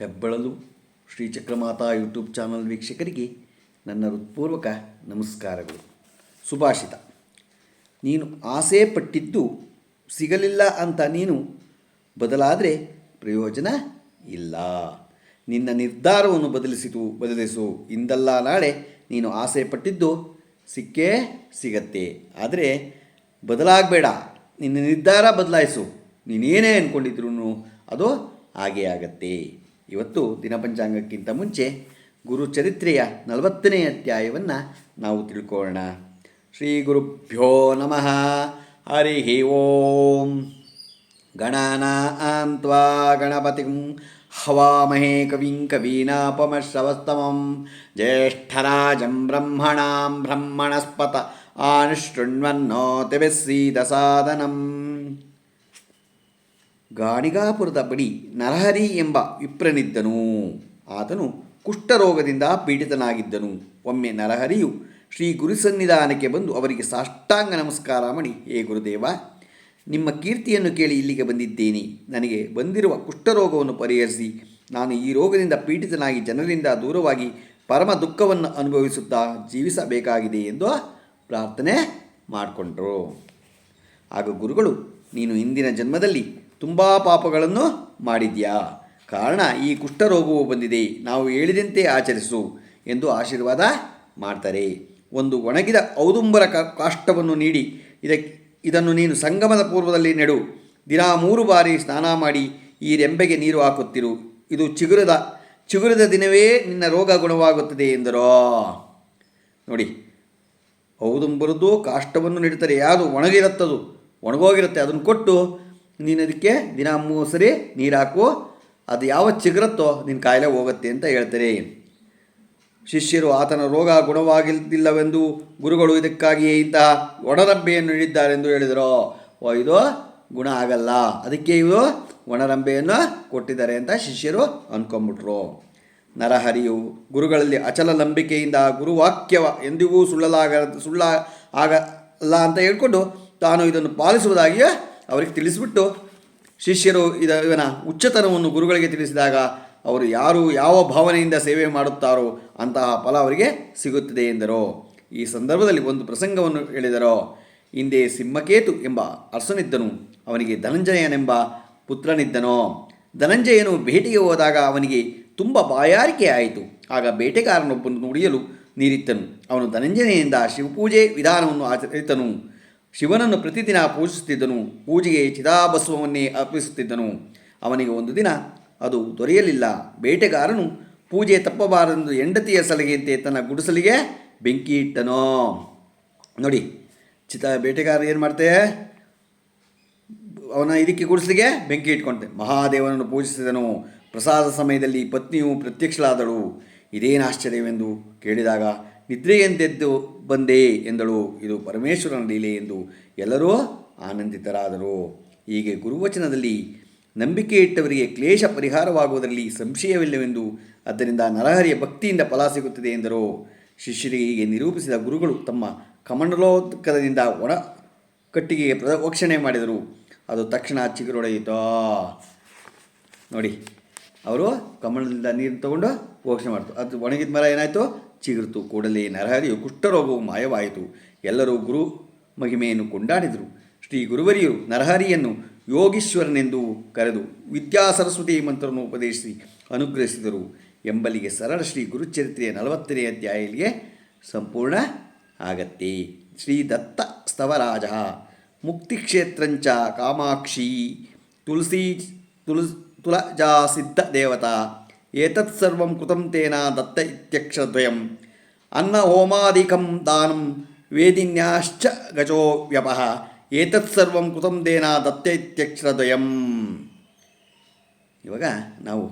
ಹೆಬ್ಬಳಲು ಶ್ರೀಚಕ್ರಮಾತಾ YouTube channel ವೀಕ್ಷಕರಿಗೆ ನನ್ನ ಹೃತ್ಪೂರ್ವಕ ನಮಸ್ಕಾರಗಳು. ಸುಭಾಷಿತ. ನೀನು ಆಸೆ ಪಟ್ಟಿದ್ದು ಸಿಗಲಿಲ್ಲ ಅಂತ ನೀನು ಬದಲಾದರೆ ಪ್ರಯೋಜನ ಇಲ್ಲ. ನಿನ್ನ ನಿರ್ಧಾರವನ್ನು ಬದಲಿಸಿತು, ಬದಲಿಸು. ಇಂದಲ್ಲ ನಾಳೆ ನೀನು ಆಸೆ ಪಟ್ಟಿದ್ದು ಸಿಕ್ಕೇ ಸಿಗತ್ತೆ. ಆದರೆ ಬದಲಾಗಬೇಡ. ನಿನ್ನ ನಿರ್ಧಾರ ಬದಲಾಯಿಸು. ನೀನೇನೇ ಅಂದ್ಕೊಂಡಿದ್ರು ಅದು ಹಾಗೇ ಆಗತ್ತೆ. ಇವತ್ತು ದಿನಪಂಚಾಂಗಕ್ಕಿಂತ ಮುಂಚೆ ಗುರು ಚರಿತ್ರೆಯ ನಲವತ್ತನೇ ಅಧ್ಯಾಯವನ್ನು ನಾವು ತಿಳ್ಕೊಳ್ಳೋಣ ಶ್ರೀ ಗುರುಭ್ಯೋ ನಮಃ ಹರಿ ಓಂ ಗಣಾನಾಂ ತ್ವಾ ಗಣಪತಿಂ ಹವಾಮಹೇ ಕವಿಂ ಕವೀನಾಪಮಶ್ರವಸ್ತಮಂ ಜ್ಯೇಷ್ಠರಾಜಂ ಬ್ರಹ್ಮಣಾಂ ಬ್ರಹ್ಮಣಸ್ಪತ ಆನುಶೃಣ್ವನ್ನೋತಿಭಿಸ್ಸೀದಸಾದನಂ ಗಾಣಿಗಾಪುರದ ಬಳಿ ನರಹರಿ ಎಂಬ ವಿಪ್ರನಿದ್ದನು. ಆತನು ಕುಷ್ಠರೋಗದಿಂದ ಪೀಡಿತನಾಗಿದ್ದನು. ಒಮ್ಮೆ ನರಹರಿಯು ಶ್ರೀ ಗುರುಸನ್ನಿಧಾನಕ್ಕೆ ಬಂದು ಅವರಿಗೆ ಸಾಷ್ಟಾಂಗ ನಮಸ್ಕಾರ ಮಾಡಿ ಹೇ ಗುರುದೇವ, ನಿಮ್ಮ ಕೀರ್ತಿಯನ್ನು ಕೇಳಿ ಇಲ್ಲಿಗೆ ಬಂದಿದ್ದೇನೆ. ನನಗೆ ಬಂದಿರುವ ಕುಷ್ಠರೋಗವನ್ನು ಪರಿಹರಿಸಿ. ನಾನು ಈ ರೋಗದಿಂದ ಪೀಡಿತನಾಗಿ ಜನರಿಂದ ದೂರವಾಗಿ ಪರಮ ದುಃಖವನ್ನು ಅನುಭವಿಸುತ್ತಾ ಜೀವಿಸಬೇಕಾಗಿದೆ ಎಂದು ಪ್ರಾರ್ಥನೆ ಮಾಡಿಕೊಂಡರು. ಆಗ ಗುರುಗಳು, ನೀನು ಇಂದಿನ ಜನ್ಮದಲ್ಲಿ ತುಂಬ ಪಾಪಗಳನ್ನು ಮಾಡಿದ್ಯಾ? ಕಾರಣ ಈ ಕುಷ್ಠರೋಗವು ಬಂದಿದೆ. ನಾವು ಹೇಳಿದಂತೆ ಆಚರಿಸು ಎಂದು ಆಶೀರ್ವಾದ ಮಾಡ್ತಾರೆ. ಒಂದು ಒಣಗಿದ ಔದುಂಬರ ಕಾಷ್ಟವನ್ನು ನೀಡಿ ಇದಕ್ಕೆ ಇದನ್ನು ನೀನು ಸಂಗಮದ ಪೂರ್ವದಲ್ಲಿ ನೆಡು. ದಿನಾ ಮೂರು ಬಾರಿ ಸ್ನಾನ ಮಾಡಿ, ಈ ರೆಂಬೆಗೆ ನೀರು ಹಾಕುತ್ತಿರು. ಇದು ಚಿಗುರದ ಚಿಗುರದ ದಿನವೇ ನಿನ್ನ ರೋಗ ಗುಣವಾಗುತ್ತದೆ ಎಂದರೋ. ನೋಡಿ, ಔದುಂಬರದ್ದು ಕಾಷ್ಟವನ್ನು ನೀಡುತ್ತಾರೆ, ಯಾವುದು ಒಣಗಿರುತ್ತದು, ಒಣಗೋಗಿರುತ್ತೆ, ಅದನ್ನು ಕೊಟ್ಟು ನೀನು ಅದಕ್ಕೆ ದಿನ ಮೂರು ಸರಿ ನೀರು ಹಾಕು, ಅದು ಯಾವ ಚಿಗುರತ್ತೋ ನಿನ್ನ ಕಾಯಿಲೆ ಹೋಗುತ್ತೆ ಅಂತ ಹೇಳ್ತಾರೆ. ಶಿಷ್ಯರು ಆತನ ರೋಗ ಗುಣವಾಗಿಲ್ಲವೆಂದು ಗುರುಗಳು ಇದಕ್ಕಾಗಿಯೇ ಇಂತಹ ಒಣರಂಬೆಯನ್ನು ನೀಡಿದ್ದಾರೆಂದು ಹೇಳಿದರು. ಓ, ಇದು ಗುಣ ಆಗಲ್ಲ. ಅದಕ್ಕೆ ಇವರು ಒಣರಂಬೆಯನ್ನು ಕೊಟ್ಟಿದ್ದಾರೆ ಅಂತ ಶಿಷ್ಯರು ಅಂದ್ಕೊಂಬಿಟ್ರು ನರಹರಿಯು ಗುರುಗಳಲ್ಲಿ ಅಚಲ ನಂಬಿಕೆಯಿಂದ ಗುರುವಾಕ್ಯವ ಎಂದಿಗೂ ಸುಳ್ಳಲಾಗ ಸುಳ್ಳ ಆಗಲ್ಲ ಅಂತ ಹೇಳ್ಕೊಂಡು ತಾನು ಇದನ್ನು ಪಾಲಿಸುವುದಾಗಿ ಅವರಿಗೆ ತಿಳಿಸಿಬಿಟ್ಟು ಶಿಷ್ಯರು ಇದ ಇವನ ಉಚ್ಚತನವನ್ನು ಗುರುಗಳಿಗೆ ತಿಳಿಸಿದಾಗ ಅವರು ಯಾರು ಯಾವ ಭಾವನೆಯಿಂದ ಸೇವೆ ಮಾಡುತ್ತಾರೋ ಅಂತಹ ಫಲ ಅವರಿಗೆ ಸಿಗುತ್ತದೆ ಎಂದರು. ಈ ಸಂದರ್ಭದಲ್ಲಿ ಒಂದು ಪ್ರಸಂಗವನ್ನು ಹೇಳಿದರು, ಹಿಂದೆ ಸಿಂಹಕೇತು ಎಂಬ ಅರಸನಿದ್ದನು, ಅವನಿಗೆ ಧನಂಜಯನೆಂಬ ಪುತ್ರನಿದ್ದನು. ಧನಂಜಯನು ಭೇಟಿಗೆ ಹೋದಾಗ ಅವನಿಗೆ ತುಂಬ ಬಾಯಾರಿಕೆ ಆಯಿತು. ಆಗ ಬೇಟೆಗಾರನೊಬ್ಬನು ನುಡಿಯಲು ನೀರಿತ್ತನು. ಅವನು ಧನಂಜಯನಿಂದ ಶಿವಪೂಜೆ ವಿಧಾನವನ್ನು ಆಚರಿತನು. ಶಿವನನ್ನು ಪ್ರತಿದಿನ ಪೂಜಿಸುತ್ತಿದ್ದನು, ಪೂಜೆಗೆ ಚಿದಾಭಸ್ವವನ್ನೇ ಅರ್ಪಿಸುತ್ತಿದ್ದನು. ಅವನಿಗೆ ಒಂದು ದಿನ, ಅದು ದೊರೆಯಲಿಲ್ಲ. ಬೇಟೆಗಾರನು ಪೂಜೆ ತಪ್ಪಬಾರದೆಂದು ಹೆಂಡತಿಯ ಸಲಹೆಯಂತೆ ತನ್ನ ಗುಡಿಸಲಿಗೆ ಬೆಂಕಿ ಇಟ್ಟನೋ. ನೋಡಿ, ಚಿತ ಬೇಟೆಗಾರ ಏನು ಮಾಡ್ತೆ? ಅವನ ಇದಕ್ಕೆ ಗುಡಿಸಲಿಗೆ ಬೆಂಕಿ ಇಟ್ಕೊಂಡೆ ಮಹಾದೇವನನ್ನು ಪೂಜಿಸಿದನು. ಪ್ರಸಾದ ಸಮಯದಲ್ಲಿ ಪತ್ನಿಯು ಪ್ರತ್ಯಕ್ಷಳಾದಳು. ಇದೇನು ಆಶ್ಚರ್ಯವೆಂದು ಕೇಳಿದಾಗ ನಿದ್ರೆಯಂತೆದ್ದು ಬಂದೆ ಎಂದಳು. ಇದು ಪರಮೇಶ್ವರನ ಲೀಲೆ ಎಂದು ಎಲ್ಲರೂ ಆನಂದಿತರಾದರು. ಹೀಗೆ ಗುರುವಚನದಲ್ಲಿ ನಂಬಿಕೆ ಇಟ್ಟವರಿಗೆ ಕ್ಲೇಶ ಪರಿಹಾರವಾಗುವುದರಲ್ಲಿ ಸಂಶಯವಿಲ್ಲವೆಂದು ಅದರಿಂದ ನರಹರಿಯ ಭಕ್ತಿಯಿಂದ ಫಲ ಸಿಗುತ್ತದೆ ಎಂದರು. ಶಿಷ್ಯರಿಗೆ ಹೀಗೆ ನಿರೂಪಿಸಿದ ಗುರುಗಳು ತಮ್ಮ ಕಮಂಡಲೋತ್ಕರದಿಂದ ಒಣ ಕಟ್ಟಿಗೆಗೆ ಪ್ರದಕ್ಷಿಣೆ ಮಾಡಿದರು. ಅದು ತಕ್ಷಣ ಚಿಗುರೊಡೆಯಿತು. ನೋಡಿ, ಅವರು ಕಮಂಡಲದಿಂದ ನೀರು ತಗೊಂಡು ಪೋಷಣೆ ಮಾಡ್ತು. ಅದು ಒಣಗಿದ ಮರ ಏನಾಯಿತು? ಚಿಗುರ್ತು ಕೂಡಲೇ ನರಹರಿಯು ಕುಷ್ಠರೋಗವು ಮಾಯವಾಯಿತು. ಎಲ್ಲರೂ ಗುರು ಮಹಿಮೆಯನ್ನು ಕೊಂಡಾಡಿದರು. ಶ್ರೀ ಗುರುವರಿಯು ನರಹರಿಯನ್ನು ಯೋಗೀಶ್ವರನೆಂದು ಕರೆದು ವಿದ್ಯಾ ಸರಸ್ವತಿ ಮಂತ್ರವನ್ನು ಉಪದೇಶಿಸಿ ಅನುಗ್ರಹಿಸಿದರು. ಎಂಬಲ್ಲಿಗೆ ಸರಳ ಶ್ರೀ ಗುರುಚರಿತ್ರೆಯ ನಲವತ್ತನೇ ಅಧ್ಯಾಯಲಿಗೆ ಸಂಪೂರ್ಣ ಆಗತ್ತೆ. ಶ್ರೀ ದತ್ತ ಸ್ತವರಾಜ ಮುಕ್ತಿಕ್ಷೇತ್ರಂಚ ಕಾಮಾಕ್ಷಿ, ತುಳಸಿ, ತುಳ ತುಲಜಾ ಸಿದ್ಧ ದೇವತಾ ಏತತ್ ಸರ್ವಂ ಕೃತಂ ತೇನ ದತ್ತ ಇತ್ಯಕ್ಷರದ್ವಯಂ ಅನ್ನ ಹೋಮಾದಿಕಂ ದಾನಂ ವೇದಿನ್ಯಾಶ್ಚ ಗಜೋ ವ್ಯಪಃ ಏತತ್ ಸರ್ವಂ ಕೃತಂ ತೇನ ದತ್ತ ಇತ್ಯಕ್ಷರದ್ವಯಂ ಇವಾಗ ನಾವು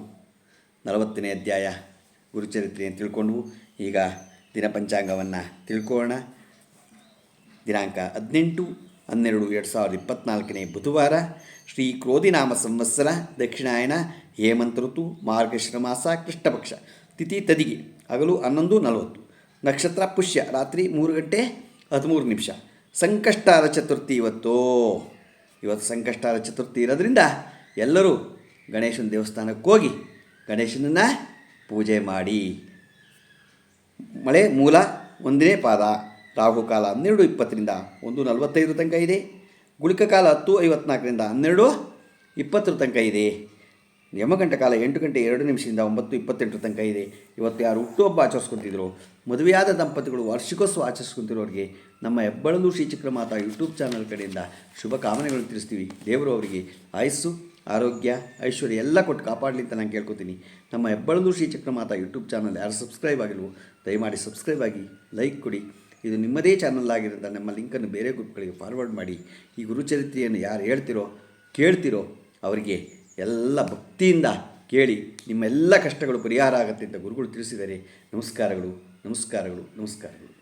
ನಲವತ್ತನೇ ಅಧ್ಯಾಯ ಗುರುಚರಿತ್ರೆಯನ್ನು ತಿಳ್ಕೊಂಡು ಈಗ ದಿನಪಂಚಾಂಗವನ್ನು ತಿಳ್ಕೊಳ್ಳೋಣ. ದಿನಾಂಕ ಹದಿನೆಂಟು, ಹನ್ನೆರಡು, ಎರಡು ಸಾವಿರದ ಇಪ್ಪತ್ತ್ನಾಲ್ಕನೇ ಬುಧವಾರ ಶ್ರೀ ಕ್ರೋಧಿನಾಮ ಸಂವತ್ಸರ ದಕ್ಷಿಣಾಯನ ಹೇಮಂತ ಋತು, ಮಾರ್ಗಶಿರ ಮಾಸ, ಕೃಷ್ಣಪಕ್ಷ. ತಿಥಿ ತದಿಗೆ, ಹಗಲು ಹನ್ನೊಂದು ನಲವತ್ತು. ನಕ್ಷತ್ರ ಪುಷ್ಯ, ರಾತ್ರಿ ಮೂರು ಗಂಟೆ ಹದಿಮೂರು ನಿಮಿಷ. ಸಂಕಷ್ಟಾರ ಚತುರ್ಥಿ ಇವತ್ತು? ಇವತ್ತು ಸಂಕಷ್ಟಾರ ಚತುರ್ಥಿ ಇರೋದ್ರಿಂದ ಎಲ್ಲರೂ ಗಣೇಶನ ದೇವಸ್ಥಾನಕ್ಕೆ ಹೋಗಿ ಗಣೇಶನನ್ನು ಪೂಜೆ ಮಾಡಿ. ಮಳೆ ಮೂಲ ಒಂದನೇ ಪಾದ ರಾಹುಕಾಲ ಹನ್ನೆರಡು ಇಪ್ಪತ್ತರಿಂದ ಒಂದು ನಲವತ್ತೈದು ತನಕ ಇದೆ. ಗುಳಿಕ ಕಾಲ ಹತ್ತು ಐವತ್ನಾಲ್ಕರಿಂದ ಹನ್ನೆರಡು ಇಪ್ಪತ್ತರ ತನಕ ಇದೆ. ಯಮಗಂಟ ಕಾಲ ಎಂಟು ಗಂಟೆ ಎರಡು ನಿಮಿಷದಿಂದ ಒಂಬತ್ತು ಇಪ್ಪತ್ತೆಂಟರ ತನಕ ಇದೆ. ಇವತ್ತು ಯಾರು ಹುಟ್ಟುಹಬ್ಬ ಆಚರಿಸ್ಕೊತಿದ್ರು? ಮದುವೆಯಾದ ದಂಪತಿಗಳು ವಾರ್ಷಿಕೋತ್ಸವ ಆಚರಿಸ್ಕೊತಿರೋರಿಗೆ ನಮ್ಮ ಹೆಬ್ಬಳಲು ಶ್ರೀ ಚಕ್ರಮಾತಾ ಯೂಟ್ಯೂಬ್ ಚಾನಲ್ ಕಡೆಯಿಂದ ಶುಭ ತಿಳಿಸ್ತೀವಿ. ದೇವರು ಅವರಿಗೆ ಆಯಸ್ಸು, ಆರೋಗ್ಯ, ಐಶ್ವರ್ಯ ಎಲ್ಲ ಕೊಟ್ಟು ಕಾಪಾಡಲಿ ಅಂತ ನಾನು ಕೇಳ್ಕೊತೀನಿ. ನಮ್ಮ ಹೆಬ್ಬಳಲು ಶ್ರೀ ಚಕ್ರಮಾತಾ ಯೂಟ್ಯೂಬ್ ಚಾನಲ್ ಯಾರು ಸಬ್ಸ್ಕ್ರೈಬ್ ಆಗಿಲ್ವೋ, ದಯಮಾಡಿ ಸಬ್ಸ್ಕ್ರೈಬ್ ಆಗಿ, ಲೈಕ್ ಕೊಡಿ. ಇದು ನಿಮ್ಮದೇ ಚಾನಲ್ ಆಗಿರೋದ್ರಿಂದ ನಮ್ಮ ಲಿಂಕನ್ನು ಬೇರೆ ಗ್ರೂಪ್ಗಳಿಗೆ ಫಾರ್ವರ್ಡ್ ಮಾಡಿ. ಈ ಗುರುಚರಿತ್ರೆಯನ್ನು ಯಾರು ಹೇಳ್ತಿರೋ, ಕೇಳ್ತಿರೋ ಅವರಿಗೆ ಎಲ್ಲ ಭಕ್ತಿಯಿಂದ ಕೇಳಿ ನಿಮ್ಮೆಲ್ಲ ಕಷ್ಟಗಳು ಪರಿಹಾರ ಆಗುತ್ತೆ ಅಂತ ಗುರುಗಳು ತಿಳಿಸಿದರೆ ನಮಸ್ಕಾರಗಳು ನಮಸ್ಕಾರಗಳು ನಮಸ್ಕಾರಗಳು.